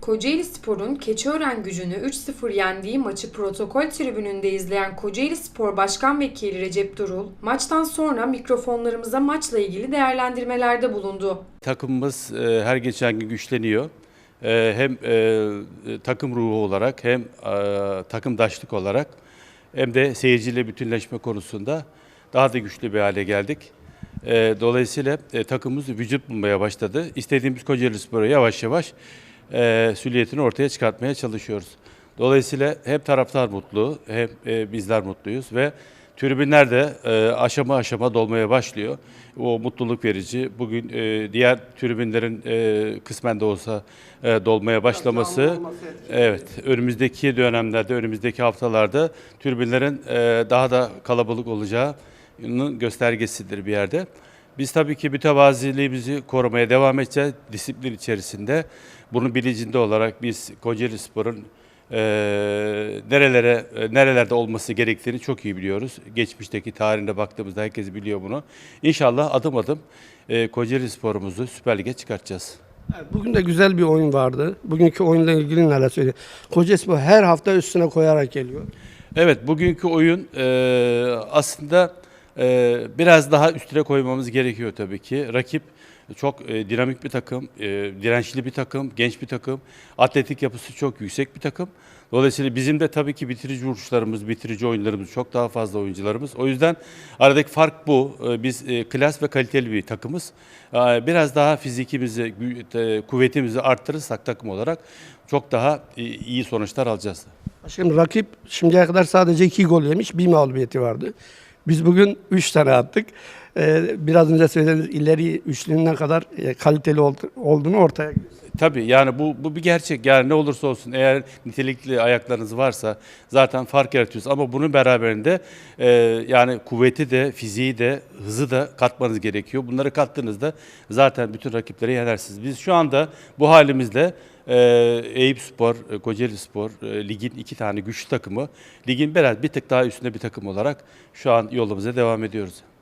Kocaeli Spor'un Keçiören gücünü 3-0 yendiği maçı protokol tribününde izleyen Kocaeli Spor Başkan Vekili Recep Durul, maçtan sonra mikrofonlarımıza maçla ilgili değerlendirmelerde bulundu. Takımımız e, her geçen gün güçleniyor. E, hem e, takım ruhu olarak hem takımdaşlık olarak hem de seyirciyle bütünleşme konusunda daha da güçlü bir hale geldik. Dolayısıyla takımımız vücut bulmaya başladı. İstediğimiz Kocaeli Spor'u yavaş yavaş e, süliyetini ortaya çıkartmaya çalışıyoruz. Dolayısıyla hem taraftar mutlu hem e, bizler mutluyuz ve tribünler de e, aşama aşama dolmaya başlıyor. O mutluluk verici. Bugün e, diğer tribünlerin e, kısmen de olsa e, dolmaya başlaması evet önümüzdeki dönemlerde önümüzdeki haftalarda tribünlerin e, daha da kalabalık olacağının göstergesidir bir yerde. Biz tabii ki mütevaziliğimizi korumaya devam edeceğiz. Disiplin içerisinde bunun bilincinde olarak biz Kocaeli Spor'un e, nerelere e, nerelerde olması gerektiğini çok iyi biliyoruz. Geçmişteki tarihine baktığımızda herkes biliyor bunu. İnşallah adım adım e, Kocaeli Spor'umuzu Süper Lig'e çıkartacağız. Bugün de güzel bir oyun vardı. Bugünkü oyunla ilgili neler söyleyeyim? Kocaeli her hafta üstüne koyarak geliyor. Evet, bugünkü oyun e, aslında e, biraz daha üstüne koymamız gerekiyor tabii ki. Rakip çok e, dinamik bir takım, e, dirençli bir takım, genç bir takım, atletik yapısı çok yüksek bir takım. Dolayısıyla bizim de tabii ki bitirici vuruşlarımız, bitirici oyunlarımız çok daha fazla oyuncularımız. O yüzden aradaki fark bu. E, Biz e, klas ve kaliteli bir takımız. E, Biraz daha fizikimizi, e, kuvvetimizi arttırırsak takım olarak çok daha e, iyi sonuçlar alacağız. Şimdi rakip şimdiye kadar sadece iki gol yemiş, bir mağlubiyeti vardı. Biz bugün üç tane attık. Ee, biraz önce söylediğiniz ileri üçlüğüne kadar e, kaliteli oldu- olduğunu ortaya Tabii yani bu, bu bir gerçek. Yani ne olursa olsun eğer nitelikli ayaklarınız varsa zaten fark yaratıyorsunuz. Ama bunun beraberinde e, yani kuvveti de, fiziği de, hızı da katmanız gerekiyor. Bunları kattığınızda zaten bütün rakipleri yenersiniz. Biz şu anda bu halimizle Eyüp Spor, e, Kocaeli Spor, e, ligin iki tane güçlü takımı, ligin biraz bir tık daha üstünde bir takım olarak şu an yolumuza devam ediyoruz.